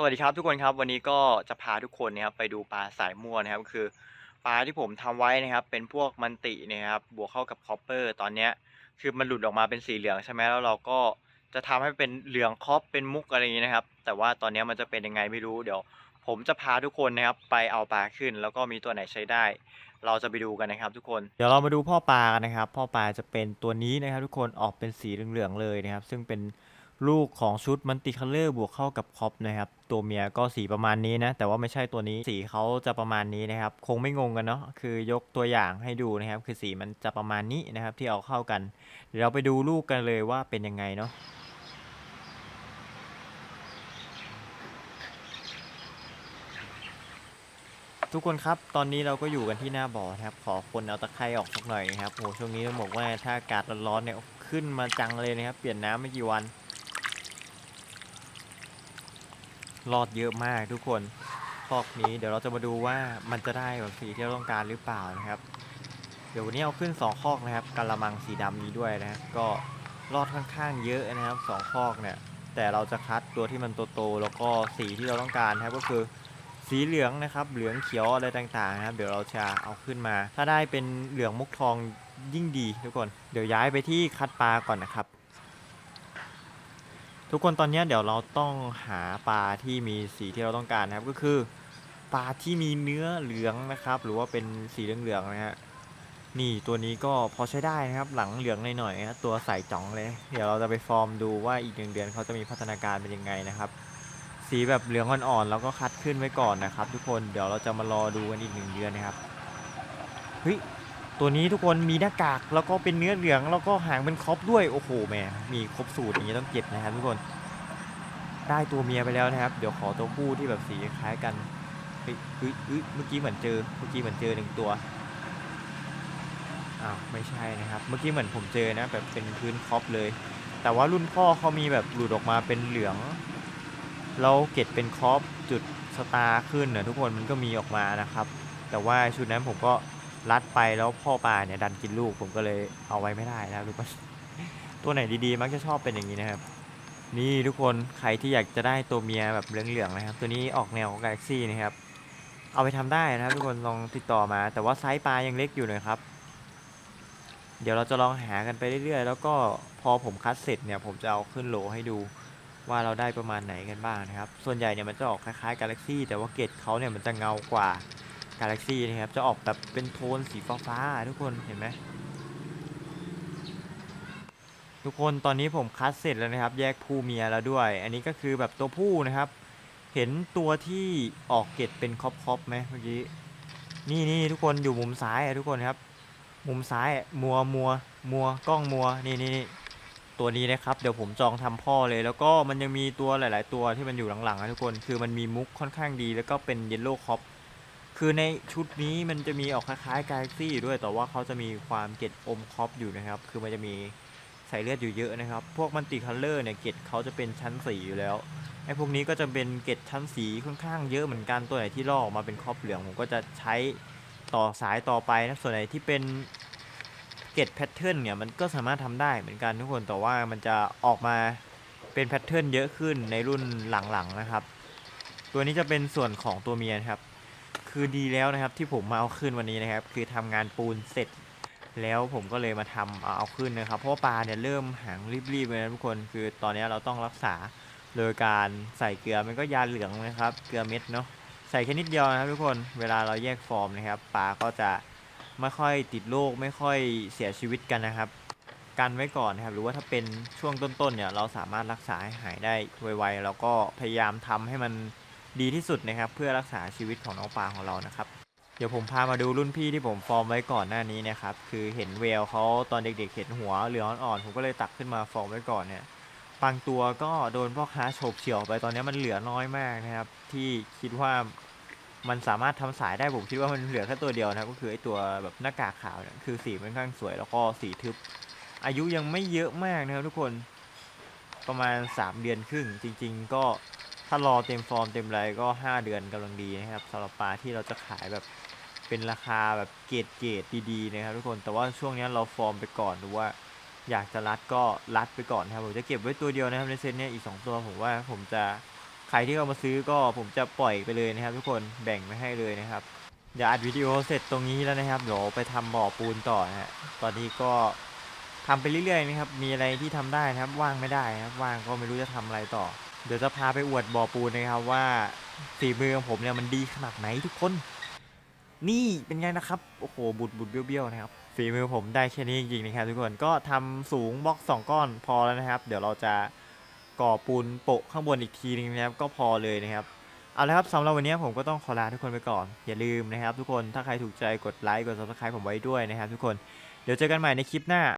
สวัสดีครับทุกคนครับวันนี้ก็จะพาทุกคนนะครับไปดูปลาสายมั่วนะครับคือปลาที่ผมทำไว้นะครับ เป็นพวกมันตินะครับบวกเข้ากับคอปเปอร์ตอนเนี้ยคือมันหลุดออกมาเป็นสีเหลืองใช่ไหมแล้วเราก็จะทำให้เป็นเหลืองคอปเป็นมุกอะไรอย่างนี้นะครับ แต่ว่าตอนนี้มันจะเป็นยังไงไม่รู้เดี๋ยว ผมจะพาทุกคนนะครับไปเอาปลาขึ้น แล้วก็มีตัวไหนใช้ได้ เราจะไปดูกันนะครับ ทุกคนเดี๋ยวเรามาดูพ่อปลากันนะครับ พ่อปลาจะเป็นตัวนี้นะครับ ทุกคนออกเป็นสีเหลืองๆเลยนะครับ ซึ่งเป็น ลูกของชุดมันติคัลเลอร์บวกเข้ากับคอปนะครับตัวเมียก็สีประมาณนี้นะ แต่ว่าไม่ใช่ตัวนี้สีเขาจะประมาณนี้นะครับ คงไม่งงกันเนาะคือยกตัวอย่างให้ดูนะครับ คือสีมันจะประมาณนี้นะครับที่เอาเข้ากัน เดี๋ยวเราไปดูลูกกันเลยว่าเป็นยังไงเนาะทุกคนครับ ตอนนี้เราก็อยู่กันที่หน้าบ่อนะครับ ขอคนเอาตะไคร่ออกสักหน่อยนะครับโหช่วงนี้ต้องบอกว่าถ้าอากาศร้อนๆเนี่ยขึ้นมาจังเลยนะครับ เปลี่ยนน้ำไม่กี่วัน รอดเยอะมากทุกคนคอกนี้เดี๋ยวเราจะมาดูว่ามันจะได้แบบสีที่เราต้องการหรือเปล่านะครับ เดี๋ยววันนี้เอาขึ้นสองคอกนะครับกะละมังสีดำนี้ด้วยนะก็รอดค่อนข้างเยอะนะครับสองคอกเนี่ย แต่เราจะคัดตัวที่มันโตๆแล้วก็สีที่เราต้องการนะครับก็คือสีเหลืองนะครับ เหลืองเขียวอะไรต่างๆนะครับ เดี๋ยวเราจะเอาขึ้นมา ถ้าได้เป็นเหลืองมุกทองยิ่งดีทุกคน เดี๋ยวย้ายไปที่คัดปลาก่อนนะครับ ทุกคนตอนนี้เดี๋ยวเราต้องหาปลาที่มีสีที่เราต้องการนะครับก็คือปลาที่มีเนื้อเหลืองนะครับ หรือว่าเป็นสีเหลืองๆนะฮะนี่ตัวนี้ก็พอใช้ได้นะครับหลังเหลืองหน่อยๆนะตัวใสจ่องเลย เดี๋ยวเราจะไปฟอร์มดูว่าอีกหนึ่งเดือนเขาจะมีพัฒนาการเป็นยังไงนะครับ สีแบบเหลืองอ่อนๆแล้วก็คัดขึ้นไว้ก่อนนะครับ ทุกคนเดี๋ยวเราจะมารอดูกันอีกหนึ่งเดือนนะครับเฮ้ย ตัวนี้ทุกคนมีหน้ากากแล้วก็เป็นเนื้อเหลืองแล้วก็หางเป็นครอปด้วยโอ้โหแม่มีครบสูตรอย่างนี้ต้องเก็บนะครับทุกคน ได้ตัวเมียไปแล้วนะครับ เดี๋ยวขอตัวผู้ที่แบบสีคล้ายกันเฮ้ยเฮ้ยเมื่อกี้เหมือนเจอเมื่อกี้เหมือนเจอหนึ่งตัวอ้าวไม่ใช่นะครับ เมื่อกี้เหมือนผมเจอนะ แบบเป็นพื้นครอปเลย แต่ว่ารุ่นพ่อเขามีแบบหลุดออกมาเป็นเหลืองเราเก็บเป็นครอปจุดสตาร์ขึ้นนะทุกคนมันก็มีออกมานะครับ แต่ว่าชุดนั้นผมก็ รัดไปแล้วพ่อปลาเนี่ยดันกินลูกผมก็เลยเอาไว้ไม่ได้นะครับทุกคนตัวไหนดีๆ มักจะชอบเป็นอย่างนี้นะครับ นี่ทุกคนใครที่อยากจะได้ตัวเมียแบบเหลืองๆนะครับ ตัวนี้ออกแนวของกาแล็กซี่นะครับ เอาไปทำได้นะครับ ทุกคนลองติดต่อมา แต่ว่าไซส์ปลายังเล็กอยู่หน่อยครับ เดี๋ยวเราจะลองหากันไปเรื่อยๆ แล้วก็พอผมคัดเสร็จเนี่ย ผมจะเอาขึ้นโหลให้ดูว่าเราได้ประมาณไหนกันบ้างนะครับ ส่วนใหญ่เนี่ยมันจะออกคล้ายๆ Galaxy แต่ว่าเกรดเขาเนี่ยมันจะเงากว่า Galaxy นะครับ จะออกแบบเป็นโทนสีฟ้าๆทุกคนเห็นไหมทุกคนตอนนี้ผมคัดเสร็จแล้วนะครับ แยกผู้เมียแล้วด้วย อันนี้ก็คือแบบตัวผู้นะครับ เห็นตัวที่ออกเกรดเป็นคอปๆไหมเมื่อกี้นี่นี่ทุกคนอยู่มุมซ้ายทุกคนครับ มุมซ้ายมัวมัวมัวกล้องมัวนี่นี่นี่ตัวนี้นะครับ เดี๋ยวผมจองทำพ่อเลย แล้วก็มันยังมีตัวหลาย ๆ ตัวที่มันอยู่หลังๆนะทุกคน คือมันมีมุกค่อนข้างดี แล้วก็เป็นเยลโล่คอป คือในชุดนี้มันจะมีออกคล้ายๆกาแล็กซี่ด้วยแต่ว่าเขาจะมีความเกล็ดอมคอปอยู่นะครับ คือมันจะมีใส่เลือดอยู่เยอะนะครับ พวกมันติคัลเลอร์เนี่ยเกล็ดเขาจะเป็นชั้นสีอยู่แล้วไอ้พวกนี้ก็จะเป็นเกล็ดชั้นสีค่อนข้างเยอะเหมือนกันตัวไหนที่ลอกออกมาเป็นคอปเหลืองผมก็จะใช้ต่อสายต่อไปนะส่วนไหนที่เป็นเกตแพทเทิร์นเนี่ยมันก็สามารถทำได้เหมือนกันทุกคนแต่ว่ามันจะออกมาเป็นแพทเทิร์นเยอะขึ้นในรุ่นหลังๆนะครับ ตัวนี้จะเป็นส่วนของตัวเมียครับ คือดีแล้วนะครับที่ผมมาเอาขึ้นวันนี้นะครับ คือทำงานปูนเสร็จ แล้วผมก็เลยมาทำเอาเอาขึ้นนะครับ เพราะปลาเนี่ยเริ่มหางรีบๆเลยนะทุกคน คือตอนนี้เราต้องรักษาโดยการใส่เกลือมันก็ยาเหลืองนะครับ เกลือเม็ดเนาะใส่แค่นิดเดียวนะครับทุกคนเวลาเราแยกฟอร์มนะครับปลาก็จะไม่ค่อยติดโรคไม่ค่อยเสียชีวิตกันนะครับกันไว้ก่อนนะครับ หรือว่าถ้าเป็นช่วงต้นๆเนี่ยเราสามารถรักษาให้หายได้ไวๆแล้วก็พยายามทำให้มัน ดีที่สุดนะครับเพื่อรักษาชีวิตของน้องปลาของเรานะครับ เดี๋ยวผมพามาดูรุ่นพี่ที่ผมฟอร์มไว้ก่อนหน้านี้นะครับคือเห็นเวลเขาตอนเด็กๆเห็นหัวเหลืองอ่อนๆผมก็เลยตักขึ้นมาฟอร์มไว้ก่อนเนี่ยบางตัวก็โดนพ่อค้าโฉบเฉี่ยวไปตอนนี้มันเหลือน้อยมากนะครับ ที่คิดว่ามันสามารถทำสายได้ผมคิดว่ามันเหลือแค่ตัวเดียวนะก็คือไอตัวแบบหน้ากากขาวเนี่ยคือสีค่อนข้างสวยแล้วก็สีทึบ อายุยังไม่เยอะมากนะครับทุกคนประมาณ 3 เดือนครึ่งจริง ๆ ก็ ถ้ารอเต็มฟอร์มเต็มไรก็ 5 เดือนกำลังดีนะครับสำหรับปลาที่เราจะขายแบบเป็นราคาแบบเกรดเกรดดีๆนะครับทุกคนแต่ว่าช่วงนี้เราฟอร์มไปก่อนหรือว่า อยากจะรัดก็รัดไปก่อนนะครับผมจะเก็บไว้ตัวเดียวนะครับในเซตเนี้ยอีก 2 ตัวผมว่าผมจะใครที่เอามาซื้อก็ผมจะปล่อยไปเลยนะครับ ทุกคนแบ่งไม่ให้เลยนะครับเดี๋ยวอัดวิดีโอเสร็จตรงนี้แล้วนะครับเดี๋ยวไปทำบ่อปูนต่อนะฮะตอนนี้ก็ทำไปเรื่อยๆนะครับมีอะไรที่ทำได้นะครับว่างไม่ได้นะครับว่างก็ไม่รู้จะทำอะไรต่อ เดี๋ยวจะพาไปอวดบ่อปูนนะครับว่าฝีมือของผมเนี่ยมันดีขนาดไหนทุกคน นี่เป็นไงนะครับโอ้โหบุดบุดเบี้ยวๆนะครับฝีมือผมได้แค่นี้จริงๆนะครับทุกคนก็ทำสูงบล็อกสองก้อนพอแล้วนะครับ เดี๋ยวเราจะก่อปูนโปะข้างบนอีกทีนึงนะครับก็พอเลยนะครับเอาละครับสำหรับวันนี้ผมก็ต้องขอลาทุกคนไปก่อน อย่าลืมนะครับ ทุกคนถ้าใครถูกใจกดไลค์กด subscribe ผมไว้ด้วยนะครับ ทุกคนเดี๋ยวเจอกันใหม่ในคลิปหน้า